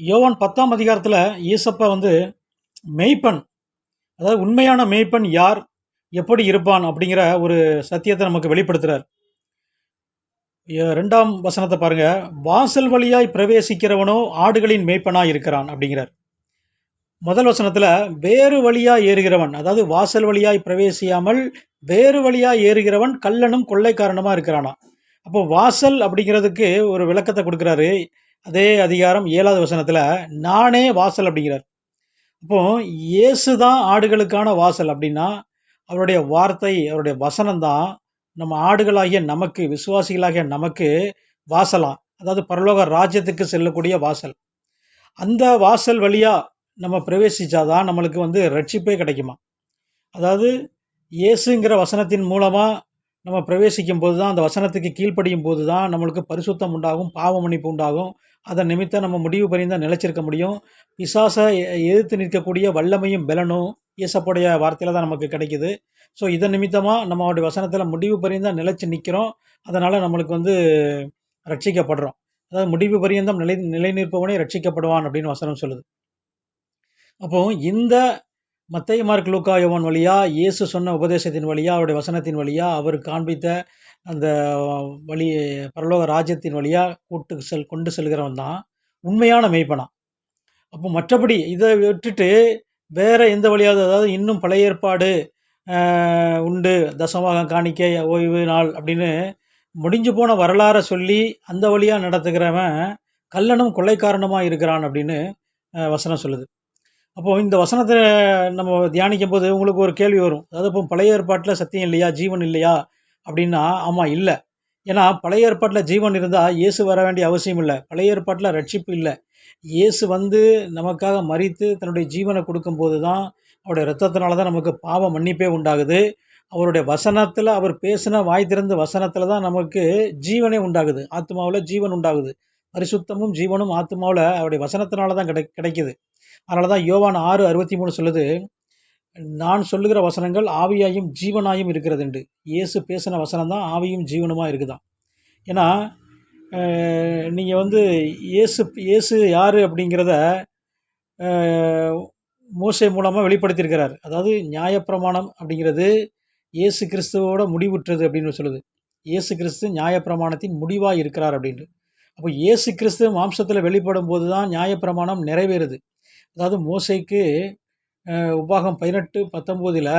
யோவான் பத்தாம் அதிகாரத்தில் ஈசப்பா வந்து மெய்ப்பன் அதாவது உண்மையான மெய்ப்பன் யார்? எப்படி இருப்பான்? அப்படிங்கிற ஒரு சத்தியத்தை நமக்கு வெளிப்படுத்துகிறார் ரெண்டாம் வசனத்தை பாருங்க. வாசல் வழியாய் பிரவேசிக்கிறவனோ ஆடுகளின் மேய்ப்பனாய் இருக்கிறான் அப்படிங்கிறார். முதல் வசனத்தில் வேறு வழியாக ஏறுகிறவன் அதாவது வாசல் வழியாய் பிரவேசியாமல் வேறு வழியாக ஏறுகிறவன் கள்ளனும் கொள்ளைக்காரனுமா இருக்கிறானா? அப்போ வாசல் அப்படிங்கிறதுக்கு ஒரு விளக்கத்தை கொடுக்குறாரு. அதே அதிகாரம் ஏழாவது வசனத்தில் நானே வாசல் அப்படிங்கிறார். அப்போ இயேசு தான் ஆடுகளுக்கான வாசல் அப்படின்னா அவருடைய வார்த்தை அவருடைய வசனம் தான் நம்ம ஆடுகளாகிய நமக்கு விசுவாசிகளாகிய நமக்கு வாசலாம் அதாவது பரலோக ராஜ்யத்துக்கு செல்லக்கூடிய வாசல். அந்த வாசல் வழியாக நம்ம பிரவேசித்தாதான் நம்மளுக்கு வந்து ரட்சிப்பே கிடைக்குமா? அதாவது இயேசுங்கிற வசனத்தின் மூலமாக நம்ம பிரவேசிக்கும் போது தான் அந்த வசனத்துக்கு கீழ்ப்படியும் போது தான் நம்மளுக்கு பரிசுத்தம் உண்டாகும் பாவ மன்னிப்பு உண்டாகும் அதன் நிமித்தம் நம்ம முடிவு பரிந்தான் நிலைச்சிருக்க முடியும். பிசாசை எதிர்த்து நிற்கக்கூடிய வல்லமையும் பலனும் இயேசப்புடைய வார்த்தையில் தான் நமக்கு கிடைக்குது. ஸோ இதன் நிமித்தமாக நம்மளுடைய வசனத்தில் முடிவு பரிந்தான் நிலச்சி நிற்கிறோம் அதனால் நம்மளுக்கு வந்து ரட்சிக்கப்படுறோம். அதாவது முடிவு பரியந்தம் நிலை நிலை நிற்பவனே ரட்சிக்கப்படுவான் அப்படின்னு வசனம் சொல்லுது. அப்போ இந்த மத்தைய மார்க் லூக்கா யோவான் வழியா இயேசு சொன்ன உபதேசத்தின் வழியாக அவருடைய வசனத்தின் வழியாக அவர் காண்பித்த அந்த வழி பரலோக ராஜ்யத்தின் வழியாக கூட்டு செல் கொண்டு செல்கிறவன் தான் உண்மையான மெய்ப்பனா. அப்போ மற்றபடி இதை விட்டுட்டு வேறு எந்த வழியாவது அதாவது இன்னும் பழைய ஏற்பாடு உண்டு தசமாக காணிக்கை ஓய்வு நாள் அப்படின்னு முடிஞ்சு போன வரலாறை சொல்லி அந்த வழியாக நடத்துகிறவன் கல்லனும் கொள்ளைக்காரனுமாக இருக்கிறான் அப்படின்னு வசனம் சொல்லுது. அப்போ இந்த வசனத்தை நம்ம தியானிக்கும் போது உங்களுக்கு ஒரு கேள்வி வரும். அதாவது இப்போ பழைய ஏற்பாட்டில் சத்தியம் இல்லையா? ஜீவன் இல்லையா? அப்படின்னா ஆமாம் இல்லை. ஏன்னா பழைய ஏற்பாட்டில் ஜீவன் இருந்தால் இயேசு வர வேண்டிய அவசியம் இல்லை. பழைய ஏற்பாட்டில் ரட்சிப்பு இல்லை. இயேசு வந்து நமக்காக மறித்து தன்னுடைய ஜீவனை கொடுக்கும்போது தான் அவருடைய ரத்தத்தினால தான் நமக்கு பாவ மன்னிப்பே உண்டாகுது. அவருடைய வசனத்தில் அவர் பேசின வாய் திறந்த வசனத்தில் தான் நமக்கு ஜீவனே உண்டாகுது. ஆத்மாவில் ஜீவன் உண்டாகுது. பரிசுத்தமும் ஜீவனும் ஆத்மாவில் அவருடைய வசனத்தினால தான் கிடை கிடைக்குது. அதனால தான் யோவான் ஆறு அறுபத்தி மூணு சொல்லுது நான் சொல்லுகிற வசனங்கள் ஆவியாயும் ஜீவனாயும் இருக்கிறதுண்டு. இயேசு பேசின வசனம் தான் ஆவியும் ஜீவனமாக இருக்குதான் ஏன்னா நீங்கள் வந்து இயேசு இயேசு யார் அப்படிங்கிறத மூசை மூலமாக வெளிப்படுத்தியிருக்கிறார். அதாவது நியாயப்பிரமாணம் அப்படிங்கிறது இயேசு கிறிஸ்துவோட முடிவுற்றது அப்படின்னு சொல்லுது. இயேசு கிறிஸ்து நியாயப்பிரமாணத்தின் முடிவாக இருக்கிறார் அப்படின்ட்டு. அப்போ இயேசு கிறிஸ்து மாம்சத்தில் வெளிப்படும் போது தான் நியாயப்பிரமாணம் நிறைவேறுது. அதாவது மோசைக்கு உபாகம் பதினெட்டு பத்தொம்போதில்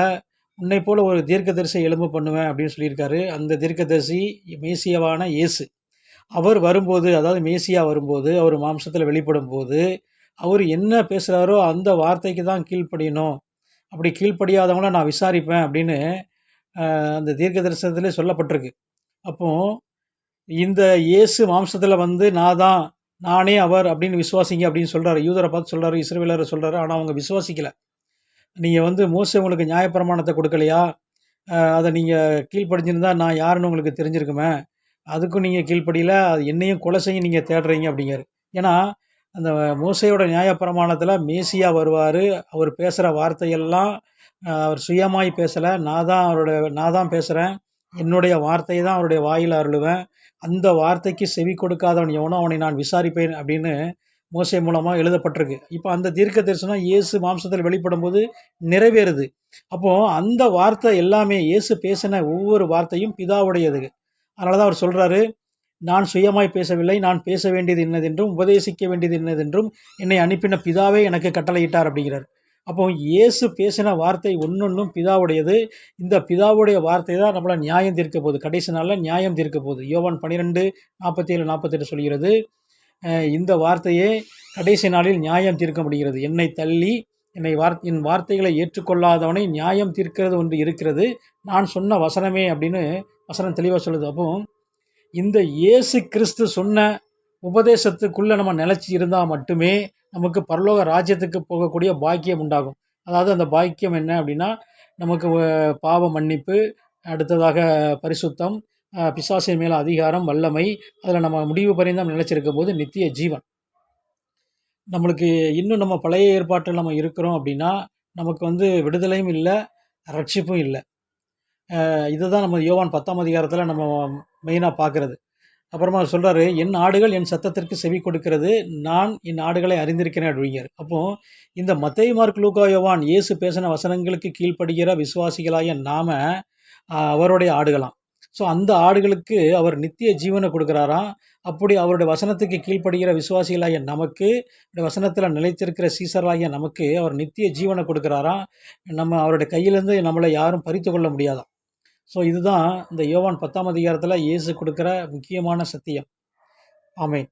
உன்னை போல் ஒரு தீர்க்கதரிசியை எலும்பு பண்ணுவேன் அப்படின்னு சொல்லியிருக்காரு. அந்த தீர்க்கதரிசி மேசியாவான இயேசு. அவர் வரும்போது அதாவது மேசியா வரும்போது அவர் மாம்சத்தில் வெளிப்படும் போது அவர் என்ன பேசுகிறாரோ அந்த வார்த்தைக்கு தான் கீழ்ப்படியணும். அப்படி கீழ்ப்படியாதவங்கள நான் விசாரிப்பேன் அப்படின்னு அந்த தீர்க்க தரிசனத்திலே சொல்லப்பட்டிருக்கு. அப்போ இந்த இயேசு மாம்சத்தில் வந்து நான் தான் நானே அவர் அப்படின்னு விசுவாசிங்க அப்படின்னு சொல்கிறாரு யூதரை பார்த்து சொல்கிறாரு இஸ்ரேலரை சொல்கிறாரு ஆனால் அவங்க விசுவாசிக்கலை. நீங்கள் வந்து மோஸ்ட் உங்களுக்கு நியாயப்பிரமாணத்தை கொடுக்கலையா? அதை நீங்கள் கீழ்ப்படிஞ்சிருந்தா நான் யாருன்னு உங்களுக்கு தெரிஞ்சிருக்குமே? அதுக்கும் நீங்கள் கீழ்ப்படியில் அது என்னையும் கொலை செய்ய நீங்கள் தேடுறீங்க அப்படிங்காரு ஏன்னா அந்த மோசையோட நியாயப்பிரமாணத்தில் மேசியா வருவார் அவர் பேசுகிற வார்த்தையெல்லாம் அவர் சுயமாய் பேசலை. நான் தான் அவரோட நான் தான் பேசுகிறேன் என்னுடைய வார்த்தையை தான் அவருடைய வாயில் அருளுவேன். அந்த வார்த்தைக்கு செவி கொடுக்காதவன் எவனோ அவனை நான் விசாரிப்பேன் அப்படின்னு மோசை மூலமாக எழுதப்பட்டிருக்கு. இப்போ அந்த தீர்க்க தரிசனம் இயேசு மாம்சத்தில் வெளிப்படும் போது நிறைவேறுது. அப்போது அந்த வார்த்தை எல்லாமே இயேசு பேசின ஒவ்வொரு வார்த்தையும் பிதாவுடையது. அதனால தான் அவர் சொல்கிறாரு நான் சுயமாய் பேசவில்லை நான் பேச வேண்டியது என்னதென்றும் உபதேசிக்க வேண்டியது என்னதென்றும் என்னை அனுப்பின பிதாவே எனக்கு கட்டளையிட்டார் அப்படிங்கிறார். அப்போ இயேசு பேசின வார்த்தை ஒன்றொன்றும் பிதாவுடையது. இந்த பிதாவுடைய வார்த்தை தான் நம்மளை நியாயம் தீர்க்க போகுது. கடைசி நாளில் நியாயம் தீர்க்க போகுது. யோவான் பன்னிரெண்டு நாற்பத்தி ஏழு நாற்பத்தெட்டு சொல்கிறது இந்த வார்த்தையே கடைசி நாளில் நியாயம் தீர்க்க முடிகிறது. என்னை தள்ளி என்னை வார் என் வார்த்தைகளை ஏற்றுக்கொள்ளாதவனை நியாயம் தீர்க்கிறது ஒன்று இருக்கிறது. நான் சொன்ன வசனமே அப்படின்னு வசனம் தெளிவாக சொல்லுது. அப்போ இந்த இயேசு கிறிஸ்து சொன்ன உபதேசத்துக்குள்ளே நம்ம நிலச்சி இருந்தால் மட்டுமே நமக்கு பரலோக ராஜ்யத்துக்கு போகக்கூடிய பாக்கியம் உண்டாகும். அதாவது அந்த பாக்கியம் என்ன அப்படின்னா நமக்கு பாவ மன்னிப்பு அடுத்ததாக பரிசுத்தம் பிசாசின் மேலே அதிகாரம் வல்லமை அதில் நம்ம முடிவு பரிந்தம் நினச்சிருக்கும் போது நித்திய ஜீவன் நம்மளுக்கு இன்னும் நம்ம பழைய ஏற்பாட்டில் நம்ம இருக்கிறோம் அப்படின்னா நமக்கு வந்து விடுதலையும் இல்லை ரட்சிப்பும் இல்லை இதுதான் நம்ம யோவான் பத்தாம் அதிகாரத்தில் நம்ம மெயினாக பார்க்குறது அப்புறமா சொல்கிறாரு "என் ஆடுகள் என் சத்தத்திற்கு செவி கொடுக்கிறது. நான் என் ஆடுகளை அறிந்திருக்கிறேன்" அப்படிங்கிறாரு. அப்போ இந்த மத்தை மார்க், லூக்கா, யோவான் இயேசு பேசின வசனங்களுக்கு கீழ்ப்படுகிற விசுவாசிகளாகிய நாம, அவருடைய ஆடுகளாம். ஸோ அந்த ஆடுகளுக்கு அவர் நித்திய ஜீவனை கொடுக்குறாராம் அப்படி அவருடைய வசனத்துக்கு கீழ்ப்படுகிற விசுவாசிகளாகிய நமக்கு, வசனத்தில் நிலைத்திருக்கிற சீசர்களாகிய நமக்கு அவர் நித்திய ஜீவனை கொடுக்குறாராம் நம்ம அவருடைய கையிலேருந்து நம்மளை யாரும் பறித்து கொள்ள முடியாதாம். ஸோ இதுதான் இந்த யோவான் பத்தாம் அதிகாரத்தில் இயேசு கொடுக்குற முக்கியமான சத்தியம். ஆமேன்